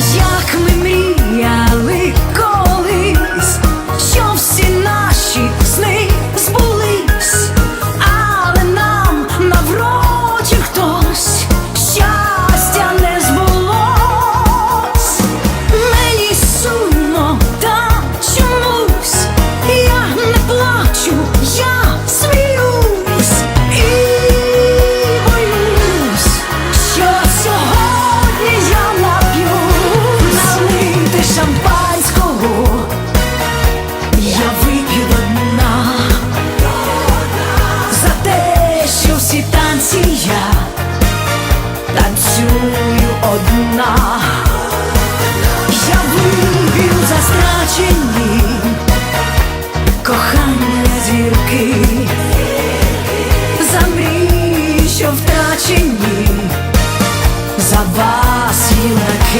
Cause одна, я вибив застрачені кохання зірки, за мрії, що втрачені, за вас юнаки.